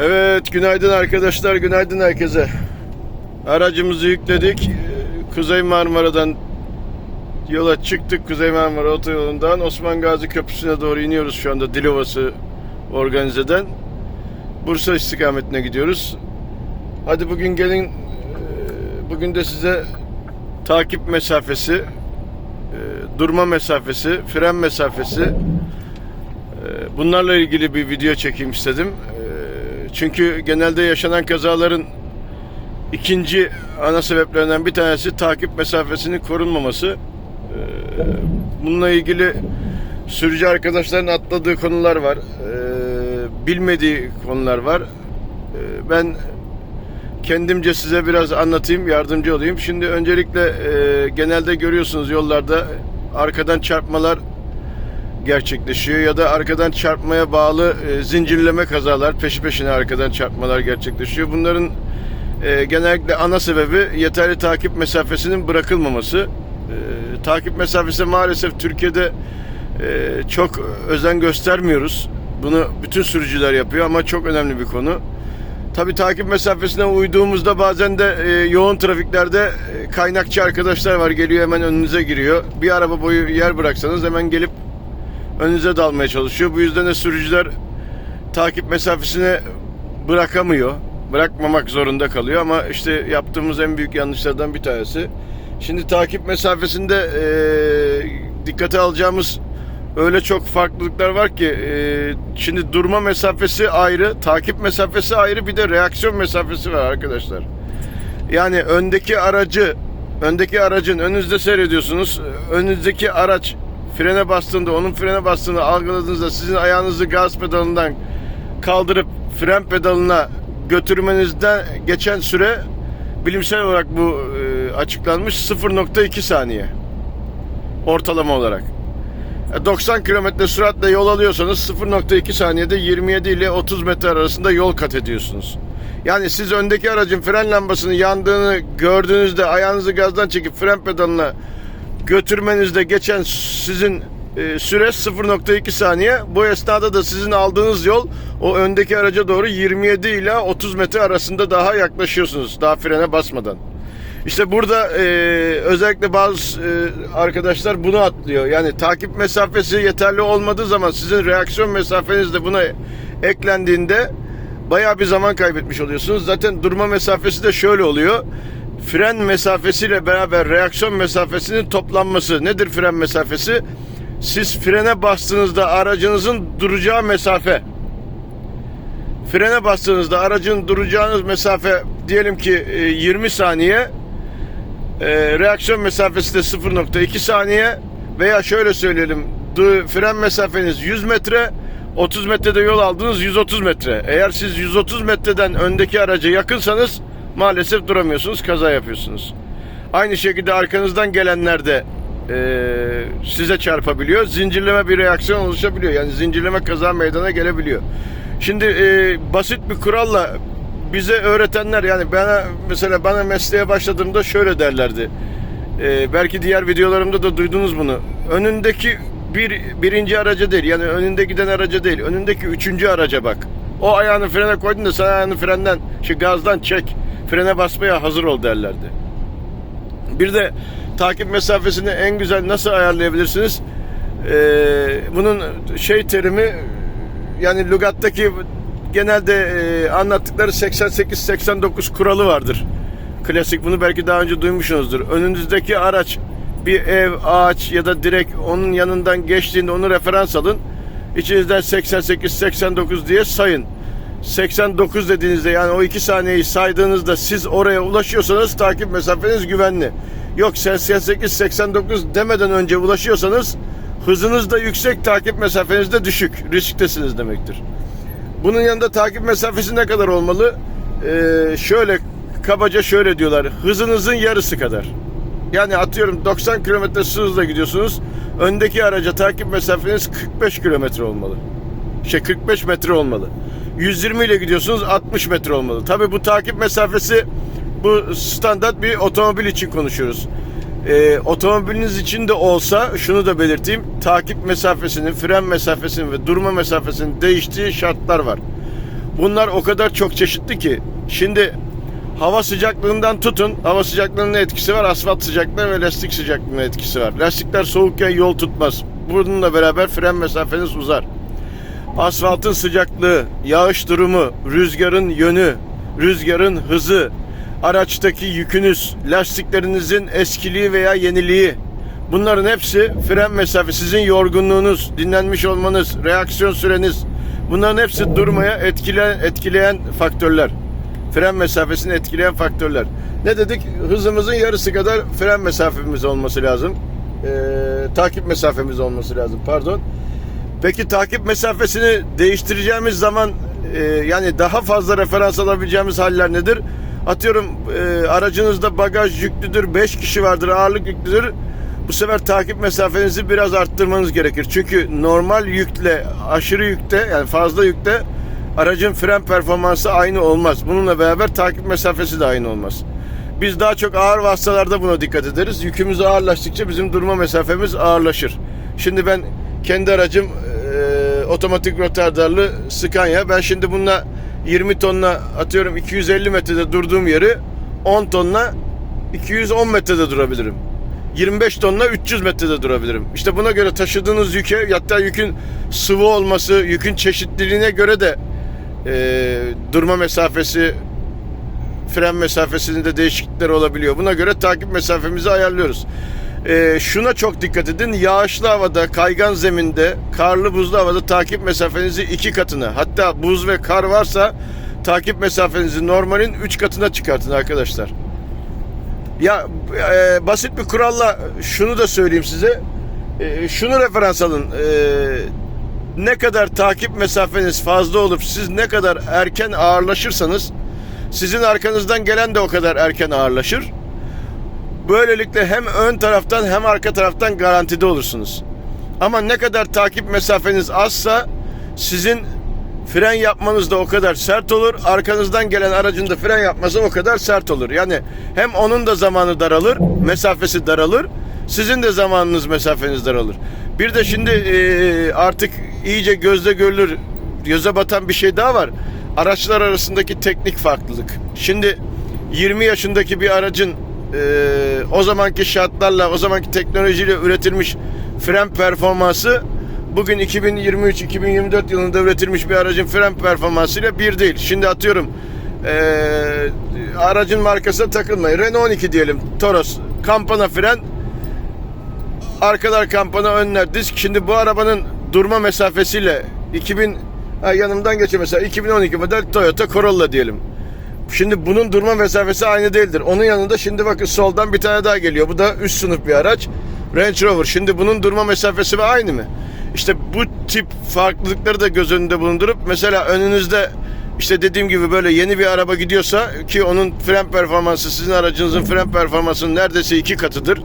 Evet, günaydın arkadaşlar, günaydın herkese. Aracımızı yükledik. Ee, Kuzey Marmara'dan yola çıktık. Kuzey Marmara Otoyolu'ndan Osman Gazi Köprüsü'ne doğru iniyoruz şu anda Dilovası organizeden. Bursa istikametine gidiyoruz. Hadi bugün gelin, ee, bugün de size takip mesafesi, ee, durma mesafesi, fren mesafesi, bunlarla ilgili bir video çekeyim istedim. Çünkü genelde yaşanan kazaların ikinci ana sebeplerinden bir tanesi takip mesafesinin korunmaması. Ee, Bununla ilgili sürücü arkadaşların atladığı konular var. Ee, Bilmediği konular var. Ee, Ben kendimce size biraz anlatayım, yardımcı olayım. Şimdi öncelikle e, genelde görüyorsunuz yollarda arkadan çarpmalar gerçekleşiyor ya da arkadan çarpmaya bağlı e, zincirleme kazalar, peşi peşine arkadan çarpmalar gerçekleşiyor. Bunların e, genellikle ana sebebi yeterli takip mesafesinin bırakılmaması. E, takip mesafesi maalesef Türkiye'de e, çok özen göstermiyoruz. Bunu bütün sürücüler yapıyor ama çok önemli bir konu. Tabi takip mesafesine uyduğumuzda bazen de e, yoğun trafiklerde e, kaynakçı arkadaşlar var geliyor hemen önünüze giriyor. Bir araba boyu yer bıraksanız hemen gelip önünüze dalmaya çalışıyor. Bu yüzden de sürücüler takip mesafesini bırakamıyor. Bırakmamak zorunda kalıyor ama işte yaptığımız en büyük yanlışlardan bir tanesi. Şimdi takip mesafesinde e, dikkate alacağımız öyle çok farklılıklar var ki e, şimdi durma mesafesi ayrı, takip mesafesi ayrı bir de reaksiyon mesafesi var arkadaşlar. Yani öndeki aracı öndeki aracın önünüzde seyrediyorsunuz. Önünüzdeki araç frene bastığında onun frene bastığını algıladığınızda sizin ayağınızı gaz pedalından kaldırıp fren pedalına götürmenizden geçen süre bilimsel olarak bu e, açıklanmış 0.2 saniye ortalama olarak. E, 90 kilometre süratle yol alıyorsanız 0.2 saniyede 27 ile 30 metre arasında yol kat ediyorsunuz. Yani siz öndeki aracın fren lambasının yandığını gördüğünüzde ayağınızı gazdan çekip fren pedalına götürmenizde geçen sizin e, süre 0.2 saniye. Bu esnada da sizin aldığınız yol o öndeki araca doğru 27 ile 30 metre arasında daha yaklaşıyorsunuz. Daha frene basmadan. İşte burada e, özellikle bazı e, arkadaşlar bunu atlıyor. Yani takip mesafesi yeterli olmadığı zaman sizin reaksiyon mesafeniz de buna eklendiğinde bayağı bir zaman kaybetmiş oluyorsunuz. Zaten durma mesafesi de şöyle oluyor. Fren mesafesiyle beraber reaksiyon mesafesinin toplanması. Nedir fren mesafesi? Siz frene bastığınızda aracınızın duracağı mesafe. Frene bastığınızda aracın duracağınız mesafe diyelim ki e, 20 saniye. E, reaksiyon mesafesi de 0.2 saniye veya şöyle söyleyelim fren mesafeniz 100 metre 30 metrede yol aldınız 130 metre. Eğer siz 130 metreden öndeki araca yakınsanız maalesef duramıyorsunuz kaza yapıyorsunuz. Aynı şekilde arkanızdan gelenler de e, size çarpabiliyor. Zincirleme bir reaksiyon oluşabiliyor. Yani zincirleme kaza meydana gelebiliyor. Şimdi e, basit bir kuralla bize öğretenler yani bana mesela bana mesleğe başladığımda şöyle derlerdi. Ee, belki diğer videolarımda da duydunuz bunu. Önündeki bir birinci araca değil yani önünde giden araca değil önündeki üçüncü araca bak. O ayağını frene koydun da sen ayağını frenden şu gazdan çek frene basmaya hazır ol derlerdi. Bir de takip mesafesini en güzel nasıl ayarlayabilirsiniz? Ee, bunun şey terimi yani lügattaki genelde e, anlattıkları 88-89 kuralı vardır. Klasik bunu belki daha önce duymuşsunuzdur. Önünüzdeki araç bir ev, ağaç ya da direkt onun yanından geçtiğinde onu referans alın. İçinizden 88-89 diye sayın. 89 dediğinizde yani o 2 saniyeyi saydığınızda siz oraya ulaşıyorsanız takip mesafeniz güvenli. Yok 88-89 demeden önce ulaşıyorsanız hızınız da yüksek, takip mesafeniz de düşük. Risktesiniz demektir. Bunun yanında takip mesafesi ne kadar olmalı? Ee, şöyle kabaca şöyle diyorlar. Hızınızın yarısı kadar. Yani atıyorum 90 kilometre hızla gidiyorsunuz. Öndeki araca takip mesafeniz 45 kilometre olmalı. Şey 45 metre olmalı. 120 ile gidiyorsunuz 60 metre olmalı. Tabi bu takip mesafesi bu standart bir otomobil için konuşuyoruz. Ee, otomobiliniz için de olsa şunu da belirteyim. Takip mesafesinin, fren mesafesinin ve durma mesafesinin değiştiği şartlar var. Bunlar o kadar çok çeşitli ki. Şimdi hava sıcaklığından tutun. Hava sıcaklığının ne etkisi var? Asfalt sıcaklığı ve lastik sıcaklığının etkisi var. Lastikler soğukken yol tutmaz. Bununla beraber fren mesafeniz uzar. Asfaltın sıcaklığı, yağış durumu, rüzgarın yönü, rüzgarın hızı, araçtaki yükünüz, lastiklerinizin eskiliği veya yeniliği. Bunların hepsi fren mesafesi, sizin yorgunluğunuz, dinlenmiş olmanız, reaksiyon süreniz. Bunların hepsi durmaya etkileyen, etkileyen faktörler. Fren mesafesini etkileyen faktörler. Ne dedik? Hızımızın yarısı kadar fren mesafemiz olması lazım. Ee, takip mesafemiz olması lazım. Pardon. Peki takip mesafesini değiştireceğimiz zaman e, yani daha fazla referans alabileceğimiz haller nedir? Atıyorum e, aracınızda bagaj yüklüdür, 5 kişi vardır, ağırlık yüklüdür. Bu sefer takip mesafenizi biraz arttırmanız gerekir. Çünkü normal yükle aşırı yükte yani fazla yükte aracın fren performansı aynı olmaz. Bununla beraber takip mesafesi de aynı olmaz. Biz daha çok ağır vasıtalarda buna dikkat ederiz. Yükümüz ağırlaştıkça bizim durma mesafemiz ağırlaşır. Şimdi ben kendi aracım e, otomatik rotardarlı Scania. Ben şimdi bununla 20 tonla atıyorum 250 metrede durduğum yeri 10 tonla 210 metrede durabilirim. 25 tonla 300 metrede durabilirim. İşte buna göre taşıdığınız yüke hatta yükün sıvı olması, yükün çeşitliliğine göre de e, durma mesafesi, fren mesafesinde değişiklikler olabiliyor. Buna göre takip mesafemizi ayarlıyoruz. E, şuna çok dikkat edin. Yağışlı havada, kaygan zeminde, karlı buzlu havada takip mesafenizi iki katına hatta buz ve kar varsa takip mesafenizi normalin 3 katına çıkartın arkadaşlar. Ya e, basit bir kuralla şunu da söyleyeyim size. E, şunu referans alın. E, ne kadar takip mesafeniz fazla olup siz ne kadar erken ağırlaşırsanız sizin arkanızdan gelen de o kadar erken ağırlaşır. Böylelikle hem ön taraftan hem arka taraftan garantide olursunuz. Ama ne kadar takip mesafeniz azsa sizin fren yapmanız da o kadar sert olur. Arkanızdan gelen aracın da fren yapması o kadar sert olur. Yani hem onun da zamanı daralır, mesafesi daralır. Sizin de zamanınız, mesafeniz daralır. Bir de şimdi e, artık iyice gözle görülür, göze batan bir şey daha var. Araçlar arasındaki teknik farklılık. Şimdi 20 yaşındaki bir aracın e, o zamanki şartlarla, o zamanki teknolojiyle üretilmiş fren performansı bugün 2023-2024 yılında üretilmiş bir aracın fren performansıyla bir değil. Şimdi atıyorum eee, aracın markasına takılmayın. Renault 12 diyelim. Toros. Kampana fren. Arkalar kampana önler disk. Şimdi bu arabanın durma mesafesiyle 2000 ha, yanımdan geçiyor mesela 2012 model Toyota Corolla diyelim. Şimdi bunun durma mesafesi aynı değildir. Onun yanında şimdi bakın soldan bir tane daha geliyor. Bu da üst sınıf bir araç. Range Rover. Şimdi bunun durma mesafesi ve aynı mı? İşte bu tip farklılıkları da göz önünde bulundurup mesela önünüzde işte dediğim gibi böyle yeni bir araba gidiyorsa ki onun fren performansı sizin aracınızın fren performansının neredeyse iki katıdır.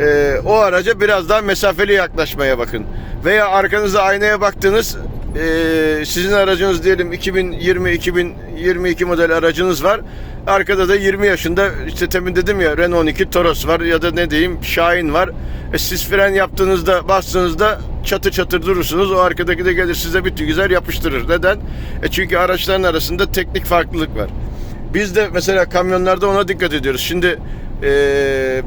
Ee, o araca biraz daha mesafeli yaklaşmaya bakın. Veya arkanıza aynaya baktığınız e, sizin aracınız diyelim 2020-2022 model aracınız var. Arkada da 20 yaşında işte temin dedim ya Renault 12 Toros var ya da ne diyeyim Şahin var. E, siz fren yaptığınızda bastığınızda çatır çatır durursunuz. O arkadaki de gelir size bir güzel yapıştırır. Neden? E çünkü araçların arasında teknik farklılık var. Biz de mesela kamyonlarda ona dikkat ediyoruz. Şimdi e,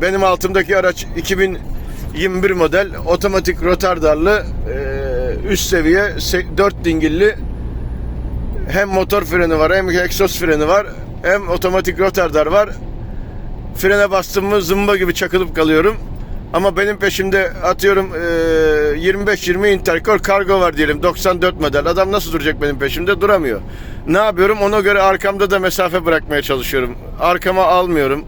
benim altımdaki araç 2021 model otomatik rotardarlı e, üst seviye 4 dingilli hem motor freni var hem egzoz freni var hem otomatik rotardar var. Frene bastım mı zımba gibi çakılıp kalıyorum. Ama benim peşimde atıyorum e, 25-20 Intercore kargo var diyelim 94 model. Adam nasıl duracak benim peşimde? Duramıyor. Ne yapıyorum? Ona göre arkamda da mesafe bırakmaya çalışıyorum. Arkama almıyorum.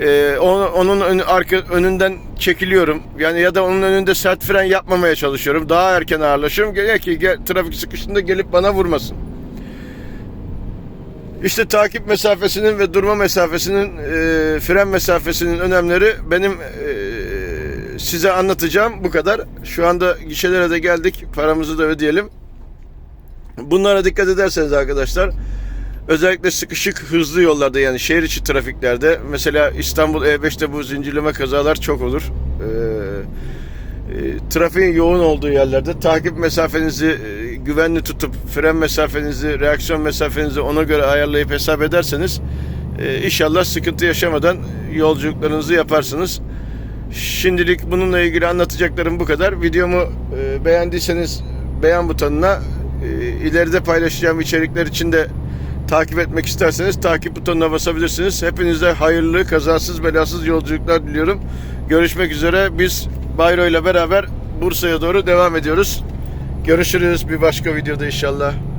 E, onu- onun ön- arka, önünden çekiliyorum. Yani ya da onun önünde sert fren yapmamaya çalışıyorum. Daha erken ağırlaşıyorum. Gel ki gel, trafik sıkıştığında gelip bana vurmasın. İşte takip mesafesinin ve durma mesafesinin, e, fren mesafesinin önemleri benim e, size anlatacağım bu kadar. Şu anda gişelere de geldik. Paramızı da ödeyelim. Bunlara dikkat ederseniz arkadaşlar özellikle sıkışık hızlı yollarda yani şehir içi trafiklerde mesela İstanbul E5'te bu zincirleme kazalar çok olur. Ee, e, trafiğin yoğun olduğu yerlerde takip mesafenizi e, güvenli tutup fren mesafenizi, reaksiyon mesafenizi ona göre ayarlayıp hesap ederseniz e, inşallah sıkıntı yaşamadan yolculuklarınızı yaparsınız. Şimdilik bununla ilgili anlatacaklarım bu kadar. Videomu beğendiyseniz beğen butonuna ileride paylaşacağım içerikler için de takip etmek isterseniz takip butonuna basabilirsiniz. Hepinize hayırlı, kazasız, belasız yolculuklar diliyorum. Görüşmek üzere. Biz Bayro ile beraber Bursa'ya doğru devam ediyoruz. Görüşürüz bir başka videoda inşallah.